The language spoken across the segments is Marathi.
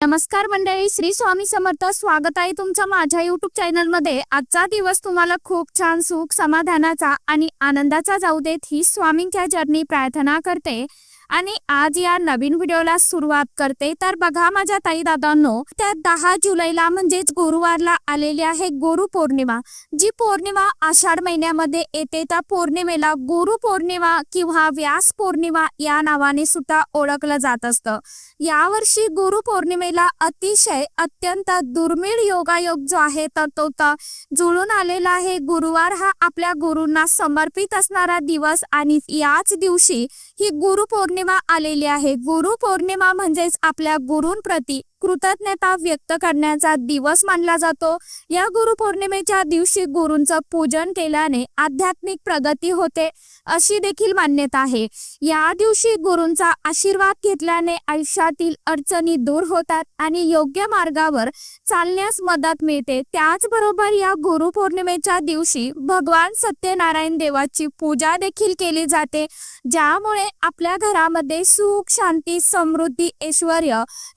नमस्कार मंडळी श्री स्वामी समर्थ. स्वागत आहे तुमच्या माझ्या युट्यूब चॅनलमध्ये आजचा दिवस तुम्हाला खूप छान सुख समाधानाचा आणि आनंदाचा जाऊ देत ही स्वामींच्या जर्नी प्रार्थना करते. आणि आज या नवीन व्हिडिओला सुरुवात करते. तर बघा माझ्या ताई दादांनो त्या दहा जुलैला म्हणजेच गुरुवारला आलेली आहे गुरु पौर्णिमा. जी पौर्णिमा आषाढ महिन्यामध्ये येते त्या पौर्णिमेला गुरु पौर्णिमा किंवा व्यास पौर्णिमा या नावाने सुद्धा ओळखलं जात असतं. यावर्षी गुरु पौर्णिमेला अतिशय अत्यंत दुर्मिळ योगायोग जो आहे तर तो तर जुळून आलेला आहे. गुरुवार हा आपल्या गुरूंना समर्पित असणारा दिवस आणि याच दिवशी ही गुरु पौर्णिमा आलेली आहे. गुरु पौर्णिमा म्हणजेच आपल्या गुरूंप्रती कृतज्ञता व्यक्त करण्याचा दिवस मानला जातो. या गुरु पौर्णिमेच्या दिवशी गुरूंचं पूजन केल्याने आध्यात्मिक प्रगती होते अशी देखील मान्यता आहे. या दिवशी गुरूंचा आशीर्वाद घेतल्याने आयुष्यातील अडचणी दूर होतात आणि योग्य मार्गावर चालण्यास मदत मिळते. त्याचबरोबर या गुरु पौर्णिमेच्या दिवशी भगवान सत्यनारायण देवाची पूजा देखील केली जाते ज्यामुळे आपल्या घरामध्ये सुख शांती समृद्धी ऐश्वर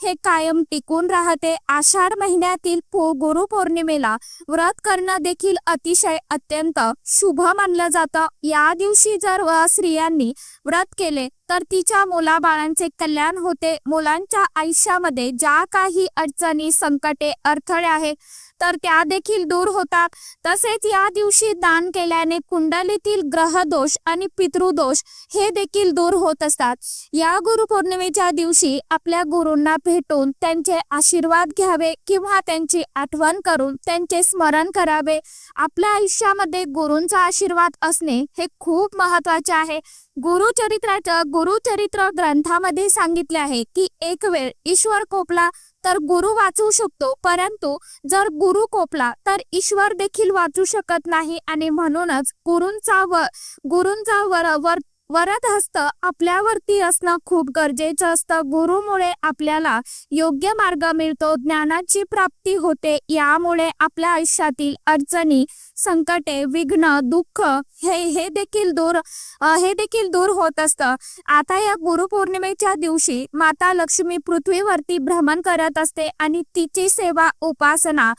हे कायम टिकून राहते. आषाढ महिन्यातील गुरु पौर्णिमेला व्रत करणं देखील अतिशय अत्यंत शुभ मानलं जातं. या दिवशी जर स्त्रियांनी व्रत केले तर तिच्या मुलाबाळांचे कल्याण होते. मुलांच्या आयुष्यामध्ये ज्या काही अडचणी संकटे अडथळे आहेत तर त्या देखील दूर होतात. तसेच या दिवशी दान केल्याने कुंडलीतील ग्रहदोष आणि पितृदोष हे देखील दूर होत असतात. या गुरुपौर्णिमेच्या दिवशी आपल्या गुरूंना भेटून त्यांचे आशीर्वाद घ्यावे किंवा त्यांची आठवण करून त्यांचे स्मरण करावे. आपल्या आयुष्यामध्ये गुरूंचा आशीर्वाद असणे हे खूप महत्त्वाचे आहे. गुरुचरित्राच्या गुरुचरित्र ग्रंथामध्ये सांगितले आहे की एक वेळ ईश्वर कोपला तर गुरु वाचवू शकतो परंतु जर गुरु कोपला तर ईश्वर देखील वाचू शकत नाही. आणि म्हणूनच गुरूंचा व गुरूंचा वर वर वरद हस्त आपल्यावरती असणं खूप गरजेचं असतं. गुरुमुळे आपल्याला योग्य मार्ग मिळतो ज्ञानाची प्राप्ती होते. यामुळे आपल्या आयुष्यातील अडचणी संकटे विघ्न दुःख हे हे देखील दूर हे देखील दूर होत असतं. आता या गुरुपौर्णिमेच्या दिवशी माता लक्ष्मी पृथ्वीवरती भ्रमण करत असते आणि तिची सेवा उपासना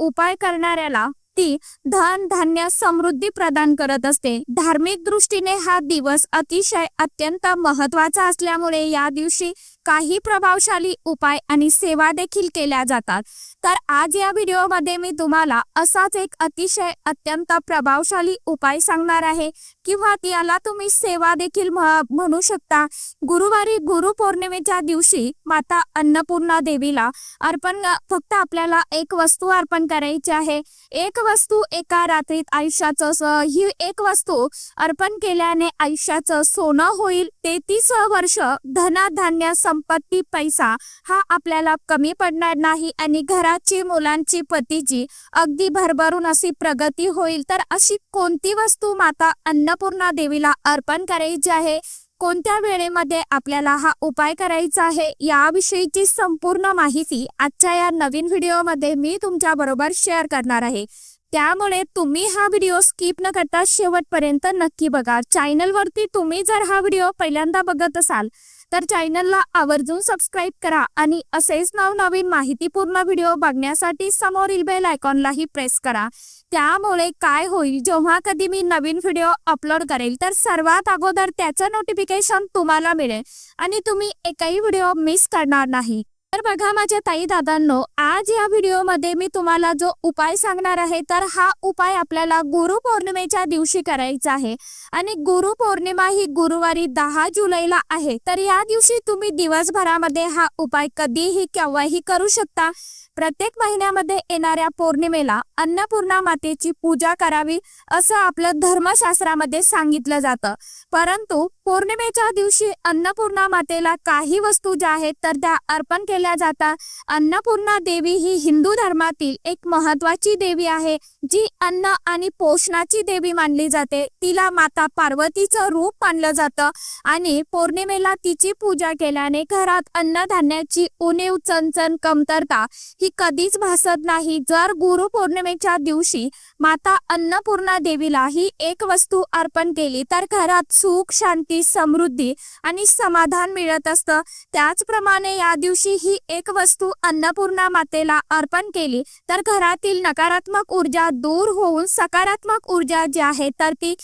उपाय करणाऱ्याला ती धन धान्य समृद्धी प्रदान करत असते. धार्मिक दृष्टीने हा दिवस अतिशय अत्यंत महत्त्वाचा असल्यामुळे या दिवशी काही प्रभावशाली उपाय आणि सेवा देखील केल्या जातात. तर आज या व्हिडिओमध्ये मी तुम्हाला असाच एक अतिशय अत्यंत प्रभावशाली उपाय सांगणार आहे. किंवा याला तुम्ही सेवा देखील म्हणू शकता. गुरुवारी गुरुपौर्णिमेच्या दिवशी माता अन्नपूर्णा देवीला अर्पण फक्त आपल्याला एक वस्तू अर्पण करायची आहे. एक वस्तू एका रात्रीत आयुष्याचं ही एक वस्तू अर्पण केल्याने आयुष्याचं सोनं होईल. तेहतीस वर्ष धन धान्य संपत्ती पैसा हा आपल्याला कमी पडणार नाही आणि घराची मुलांची पतीची अगदी भरभरून अशी प्रगती होईल. तर अशी कोणती वस्तू माता अन्नपूर्णा देवीला अर्पण करायची आहे? कोणत्या वेळेमध्ये आपल्याला हा उपाय करायचा आहे? याविषयीची संपूर्ण माहिती आजच्या या नवीन व्हिडिओमध्ये मी तुमच्या बरोबर शेअर करणार आहे. त्यामुळे तुम्ही हा व्हिडिओ स्किप न करता शेवटपर्यंत नक्की बघा. चॅनलवरती तुम्ही जर हा व्हिडिओ पहिल्यांदा बघत असाल तर चॅनलला आवर्जून सबस्क्राईब करा आणि असेच नवनवीन माहितीपूर्ण व्हिडिओ बघण्यासाठी समोरील बेल आयकॉनलाही प्रेस करा. त्यामुळे काय होईल जेव्हा कधी मी नवीन व्हिडिओ अपलोड करेल तर सर्वात अगोदर त्याचं नोटिफिकेशन तुम्हाला मिळेल आणि तुम्ही एकही व्हिडिओ मिस करणार नाही. तर बघा माझ्या ताई दादांनो आज या व्हिडिओमध्ये मी तुम्हाला जो उपाय सांगणार आहे तर हा उपाय आपल्याला गुरु पौर्णिमेच्या दिवशी करायचा आहे. आणि गुरु पौर्णिमा ही गुरुवारी दहा जुलैला आहे. तर या दिवशी तुम्ही दिवसभरामध्ये हा उपाय कधीही केव्हाही करू शकता. प्रत्येक महिन्यामध्ये येणाऱ्या पौर्णिमेला अन्नपूर्णा मातेची पूजा करावी असं आपलं धर्मशास्त्रामध्ये सांगितलं जातं. परंतु पौर्णिमेच्या दिवशी अन्नपूर्णा मातेला काही वस्तू ज्या आहेत तर त्या अर्पण केल्या जातात. अन्नपूर्णा देवी ही हिंदू धर्मातील एक महत्वाची देवी आहे जी अन्न आणि पोषणाची देवी मानली जाते. तिला माता पार्वतीचं रूप मानलं जातं आणि पौर्णिमेला तिची पूजा केल्याने घरात अन्नधान्याची उणीव चणचण कमतरता ही कधीच भासत नाही. जर गुरु पौर्णिमेच्या दिवशी माता अन्नपूर्णा देवीला ही एक वस्तू अर्पण केली तर घरात सुख शांती समृद्धी आणि समाधान मिळत असतं. त्याचप्रमाणे या दिवशी ही एक वस्तू अन्नपूर्णा मातेला अर्पण केली तर घरातील नकारात्मक ऊर्जा दूर होऊन सकारात्मक ऊर्जा जी आहे तर ती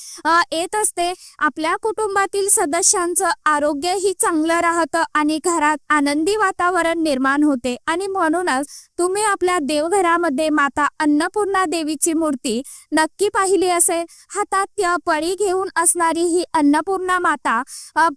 येत असते. आपल्या कुटुंबातील सदस्यांचं आरोग्यही चांगलं राहतं आणि घरात आनंदी वातावरण निर्माण होते आणि म्हणूनच तुम्ही आपल्या देवघरामध्ये माता अन्नपूर्णा देवीची मूर्ती नक्की पाहिली असेल. हातात त्या पळी घेऊन असणारी ही अन्नपूर्णा माता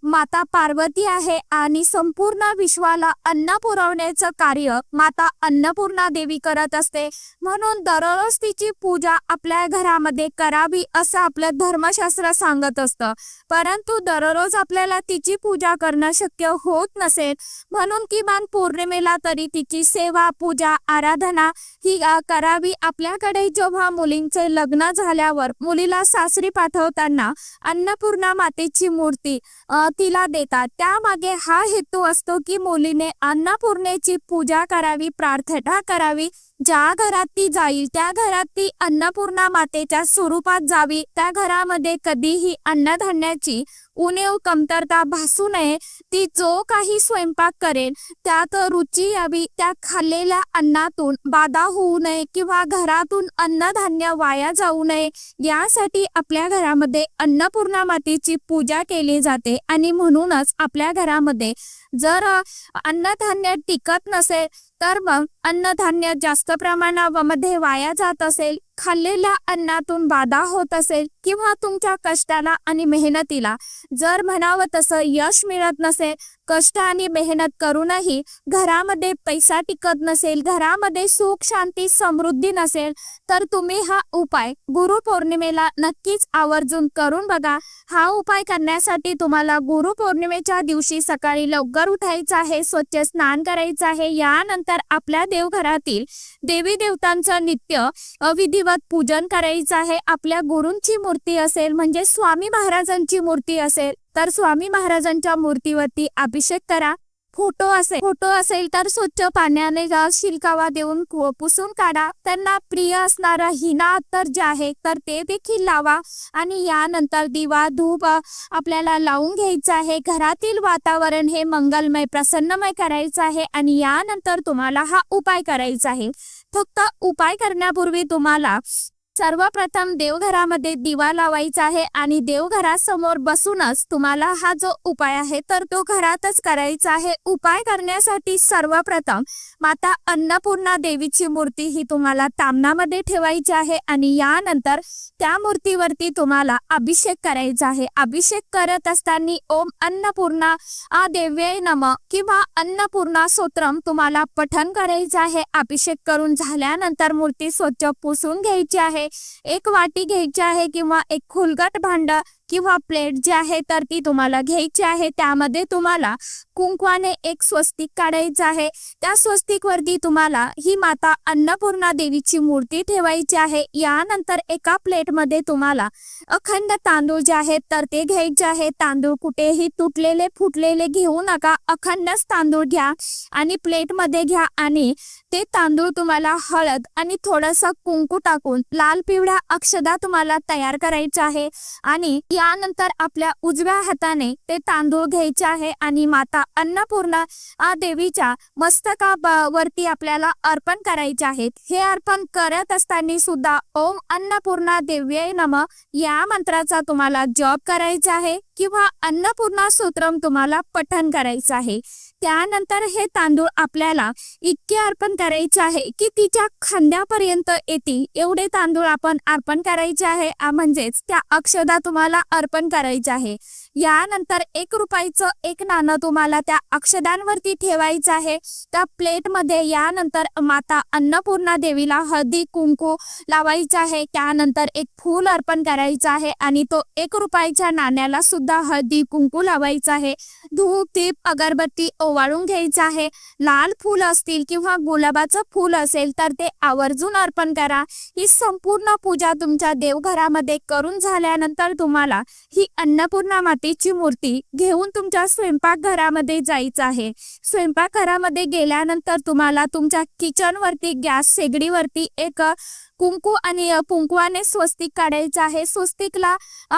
माता पार्वती आहे आणि संपूर्ण विश्वाला अन्न पुरवण्याचं कार्य माता अन्नपूर्णा देवी करत असते. म्हणून दररोज तिची पूजा आपल्या घरामध्ये करावी असं आपलं धर्मशास्त्र सांगत असतं. परंतु दररोज आपल्याला तिची पूजा करणं शक्य होत नसेल. म्हणून किमान पौर्णिमेला तरी तिची सेवा पूजा आराधना ही करावी. आपल्याकडे जेव्हा मुलींचे लग्न झाल्यावर मुलीला सासरी पाठवताना अन्नपूर्णा मातेची मूर्ती तिला देतात. त्यामागे हा हेतू असतो की मुलीने अन्नपूर्णेची पूजा करावी प्रार्थना करावी. ज्या घरात ती जाईल त्या घरात ती अन्नपूर्णा मातेच्या स्वरूपात जावी. त्या घरामध्ये कधीही अन्नधान्याची उणीव कमतरता भासू नये. ती जो काही स्वयंपाक करेल त्यात रुची यावी. त्या खाल्लेल्या अन्नातून बाधा होऊ नये किंवा घरातून अन्नधान्य वाया जाऊ नये. यासाठी आपल्या घरामध्ये अन्नपूर्णा मातेची पूजा केली जाते आणि म्हणूनच आपल्या घरामध्ये जर अन्नधान्य टिकत नसेल तर मग अन्नधान्य जास्त प्रमाणामध्ये वाया जात असेल खाल्लेल्या अन्नातून बाधा होत असेल किंवा तुमच्या कष्टाला आणि मेहनतीला जर म्हणावं तसं यश मिळत नसेल कष्ट आणि मेहनत करूनही घरामध्ये पैसा टिकत नसेल घरामध्ये सुख शांती समृद्धी नसेल तर तुम्ही हा उपाय गुरुपौर्णिमेला नक्कीच आवर्जून करून बघा. हा उपाय करण्यासाठी तुम्हाला गुरुपौर्णिमेच्या दिवशी सकाळी लवकर उठायचं आहे स्वच्छ स्नान करायचं आहे. यानंतर आपल्या देवघरातील देवी देवतांचं नित्य अविधिवत पूजन करायचं आहे. आपल्या गुरूंची मूर्ती असेल म्हणजे स्वामी महाराजांची मूर्ती असेल तर स्वामी महाराजांच्या मूर्तीवरती अभिषेक करा. फोटो असेल फोटो असेल तर स्वच्छ पाण्याने शिलकावा देऊन पुसून काढा. त्यांना प्रिय असणारा हिना अत्तर जे आहे तर ते देखील लावा. आणि यानंतर दिवा धूप आपल्याला लावून घ्यायचं आहे. घरातील वातावरण हे मंगलमय प्रसन्नमय करायचं आहे. आणि यानंतर तुम्हाला हा उपाय करायचा आहे. फक्त उपाय करण्यापूर्वी तुम्हाला सर्वप्रथम देवघरामध्ये दिवा लावायचा आहे आणि देवघरासमोर बसूनच तुम्हाला हा जो उपाय आहे तर तो घरातच करायचा आहे. उपाय करण्यासाठी सर्वप्रथम माता अन्नपूर्णा देवीची मूर्ती ही तुम्हाला तामनामध्ये ठेवायची आहे आणि यानंतर त्या मूर्तीवरती तुम्हाला अभिषेक करायचा आहे. अभिषेक करत असताना ओम अन्नपूर्णा आ देव्य नम किंवा अन्नपूर्णा सोत्रम तुम्हाला पठन करायचं आहे. अभिषेक करून झाल्यानंतर मूर्ती स्वच्छ पुसून घ्यायची आहे. एक वाटी घ्यायची आहे किंवा एक खुलगट भांड किंवा प्लेट जे आहे तर ती तुम्हाला घ्यायची आहे. त्यामध्ये तुम्हाला कुंकवाने एक स्वस्तिक काढायचं आहे. त्या स्वस्तिक वरती तुम्हाला ही माता अन्नपूर्णा देवीची मूर्ती ठेवायची आहे. यानंतर एका प्लेटमध्ये तुम्हाला अखंड तांदूळ जे आहेत तर ते घ्यायचे आहे. तांदूळ कुठेही तुटलेले फुटलेले घेऊ नका. अखंडच तांदूळ घ्या आणि प्लेटमध्ये घ्या आणि ते तांदूळ तुम्हाला हळद आणि थोडस कुंकू टाकून लाल पिवळ्या अक्षदा तुम्हाला तयार करायचे आहे. आणि यानंतर आपल्या उजव्या हाताने ते तांदूळ घ्यायचे आहे आणि माता अन्नपूर्णा आ देवीच्या मस्तका वरती आपल्याला अर्पण करायचे आहेत. हे अर्पण करत असताना सुद्धा ओम अन्नपूर्णा देव्य नम या मंत्राचा तुम्हाला जॉब करायचा आहे किंवा अन्नपूर्णा सूत्रम तुम्हाला पठन करायचं आहे. त्यानंतर हे तांदूळ आपल्याला इतके अर्पण करायचे आहे की तिच्या खांद्यापर्यंत येतील. एवढे तांदूळ आपण अर्पण करायचे आहे. म्हणजेच त्या अक्षदा तुम्हाला अर्पण करायचे आहे. यानंतर एक रुपयाचं एक नाणं तुम्हाला त्या अक्षदांवरती ठेवायचं आहे. त्या प्लेटमध्ये यानंतर माता अन्नपूर्णा देवीला हळदी कुंकू लावायचं आहे. त्यानंतर एक फूल अर्पण करायचं आहे आणि तो एक रुपयाच्या नाण्याला सुद्धा हळदी कुंकू लावायचं आहे. धूप दीप अगरबत्ती ओवाळून घ्यायचं आहे. लाल फूल असतील किंवा गुलाबाचं फूल असेल तर ते आवर्जून अर्पण करा. ही संपूर्ण पूजा तुमच्या देवघरामध्ये करून झाल्यानंतर तुम्हाला ही अन्नपूर्णा मातेची मूर्ती घेऊन तुमच्या स्वयंपाकघरामध्ये जायचं आहे. स्वयंपाकघरामध्ये गेल्यानंतर तुम्हाला तुमच्या किचनवरती गॅस शेगडीवरती एक कुंकू आणि कुंकवाने स्वस्तिक काढायचं आहे. स्वस्तिकला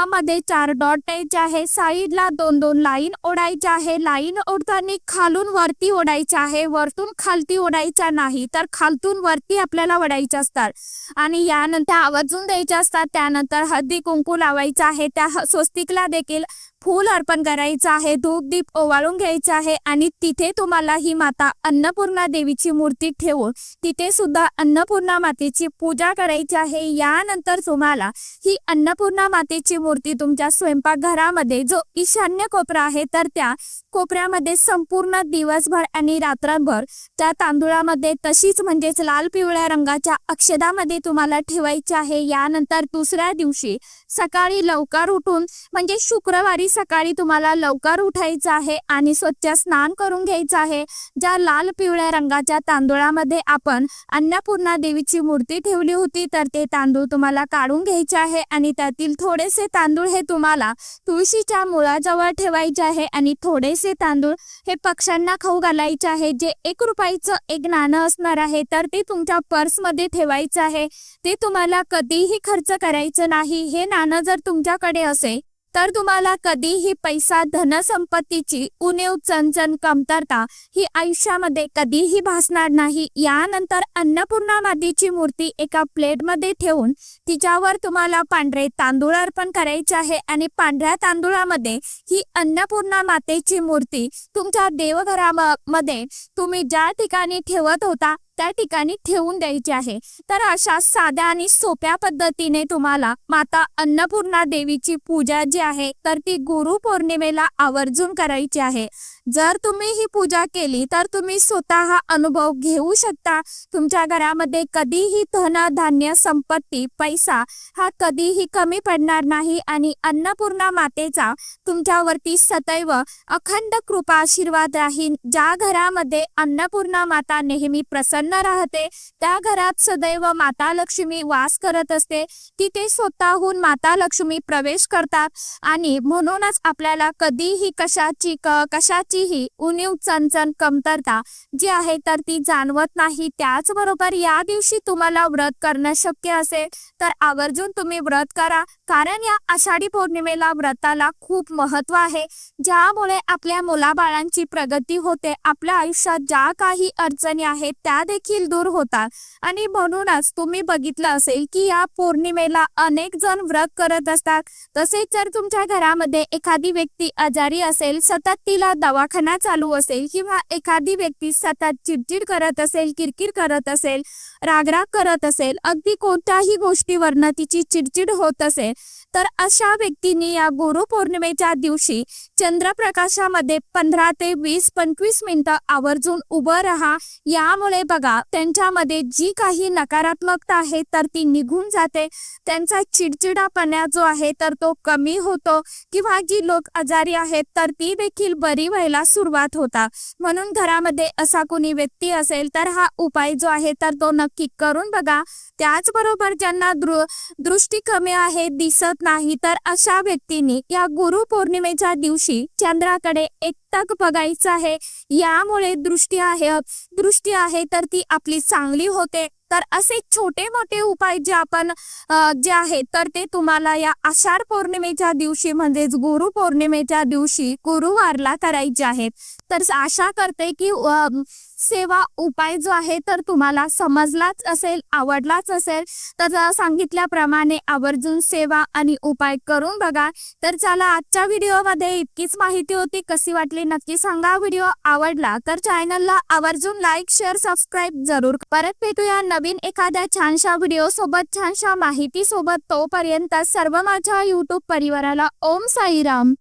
मध्ये चार डॉट द्यायचे आहे. साईडला दोन दोन लाईन ओढायचे आहे. लाईन ओढताना खालून वरती ओढायचे आहे. वरतून खालती ओढायचा नाही तर खालतून वरती आपल्याला ओढायचे असतात. आणि यानंतर आवर्जून द्यायचे असतात. त्यानंतर हळदी कुंकू लावायचं आहे. त्या स्वस्तिकला देखील फूल अर्पण करायचं आहे. धूप दीप ओवाळून घ्यायचं आहे. आणि तिथे तुम्हाला ही माता अन्नपूर्णा देवीची मूर्ती ठेवून तिथे सुद्धा अन्नपूर्णा मातेची पूजा करायची आहे. यानंतर तुम्हाला ही अन्नपूर्णा मातेची मूर्ती तुमच्या स्वयंपाकघरामध्ये जो ईशान्य कोपरा आहे तर त्या कोपऱ्यामध्ये संपूर्ण दिवसभर आणि रात्रभर त्या तांदूळामध्ये तशीच म्हणजेच लाल पिवळ्या रंगाच्या अक्षदामध्ये तुम्हाला ठेवायचे आहे. यानंतर दुसऱ्या दिवशी सकाळी लवकर उठून म्हणजे शुक्रवारी सकाळी तुम्हाला लवकर उठायचं आहे आणि स्वच्छ स्नान करून घ्यायचं आहे. ज्या लाल पिवळ्या रंगाच्या तांदूळामध्ये आपण अन्नपूर्णा देवीची मूर्ती ठेवली होती तर ते तांदूळ तुम्हाला काढून घ्यायचे आहे आणि त्यातील थोडेसे तांदूळ हे तुम्हाला तुळशीच्या मुळाजवळ ठेवायचे आहे आणि थोडेसे तांदूळ हे पक्ष्यांना खाऊ घालायचे आहे. जे एक रुपयाचं एक नाणं असणार आहे तर ते तुमच्या पर्समध्ये ठेवायचं आहे. ते तुम्हाला कधीही खर्च करायचं नाही. हे नाणं जर तुमच्याकडे असेल तर तुम्हाला कधीही पैसा धनसंपत्तीची उणीव चणचण कमतरता ही आयुष्यामध्ये कधीही भासणार नाही. यानंतर अन्नपूर्णा मातेची मूर्ती एका प्लेटमध्ये ठेवून तिच्यावर तुम्हाला पांढरे तांदूळ अर्पण करायचे आहे आणि पांढऱ्या तांदूळामध्ये ही अन्नपूर्णा मातेची मूर्ती तुमच्या देवघरामध्ये तुम्ही ज्या ठिकाणी ठेवत होता त्या ठिकाणी ठेवून द्यायची आहे. तर अशा साध्या आणि सोप्या पद्धतीने तुम्हाला माता अन्नपूर्णा देवीची पूजा जी आहे तर ती गुरु पौर्णिमेला आवर्जून करायची आहे. जर तुम्ही ही पूजा केली तर तुम्ही स्वतः अनुभव घेऊ शकता. तुमच्या घरामध्ये कधीही धन धान्य संपत्ती पैसा हा कधीही कमी पडणार नाही आणि अन्नपूर्णा मातेचा तुमच्यावरती सदैव अखंड कृपा आशीर्वाद राहील. ज्या घरामध्ये अन्नपूर्णा माता नेहमी प्रसन्न राहते त्या घरात सदैव माता लक्ष्मी वास करत असते. तिथे स्वतःहून माता लक्ष्मी प्रवेश करतात आणि म्हणूनच आपल्याला कधीही कशाची कशाची कशाचीही उणीव चणचण कमतरता जी आहे तर ती जाणवत नाही. त्याचबरोबर या दिवशी तुम्हाला व्रत करणं शक्य असेल तर आवर्जून तुम्ही व्रत करा. कारण या आषाढी पौर्णिमेला व्रताला खूप महत्त्व आहे. ज्यामुळे आपल्या मुलाबाळांची प्रगती होते. आपल्या आयुष्यात ज्या काही अडचणी आहेत त्या देखील दूर होतात. आणि म्हणूनच तुम्ही बघितलं असेल की या पौर्णिमेला अनेक जण व्रत करत असतात. तसेच जर तुमच्या घरामध्ये एखादी व्यक्ती आजारी असेल सतत तिला दवा दवाखाना चालू असेल किंवा एखादी व्यक्ती सतत चिडचिड करत असेल किरकिर करत असेल रागराग करत असेल अगदी कोणत्याही गोष्टीवरनं तिची चिडचिड होत असेल तर अशा व्यक्तींनी या गुरु पौर्णिमेच्या दिवशी चंद्रप्रकाशामध्ये पंधरा ते वीस पंचवीस मिनिटं आवर्जून उभं राहा. यामुळे बघा त्यांच्यामध्ये जी काही नकारात्मकता आहे तर ती निघून जाते. त्यांचा चिडचिडापणा जो आहे तर तो कमी होतो. किंवा जी लोक आजारी आहेत तर ती देखील बरी व्हायला सुरुवात होता. म्हणून घरामध्ये असा कोणी व्यक्ती असेल तर हा उपाय जो आहे तर तो नक्की करून बघा. त्याचबरोबर ज्यांना दृ दृष्टी कमी आहे दिसत नाही तर अशा व्यक्तींनी या गुरु पौर्णिमेच्या दिवशी चंद्राकडे एकटक बघायचं आहे. यामुळे दृष्टी आहे दृष्टी आहे तर ती आपली चांगली होते. तर असे छोटे मोठे उपाय जे आपण जे आहेत तर ते तुम्हाला या आषाढ पौर्णिमेच्या दिवशी म्हणजेच गुरु पौर्णिमेच्या दिवशी गुरुवारला करायचे आहेत. तर आशा करते की सेवा उपाय जो आहे तर तुम्हाला समजलाच असेल आवडलाच असेल. तर सांगितल्याप्रमाणे आवर्जून सेवा आणि उपाय करून बघा. तर चला आजच्या व्हिडिओमध्ये इतकीच माहिती होती. कशी वाटली नक्की सांगा. व्हिडिओ आवडला तर चॅनलला आवर्जून लाईक शेअर सबस्क्राईब जरूर परत भेटूया नवीन एखाद्या छानशा व्हिडिओ सोबत छानशा माहिती सोबत तोपर्यंत सर्व माझ्या युट्यूब परिवाराला ओम साईराम.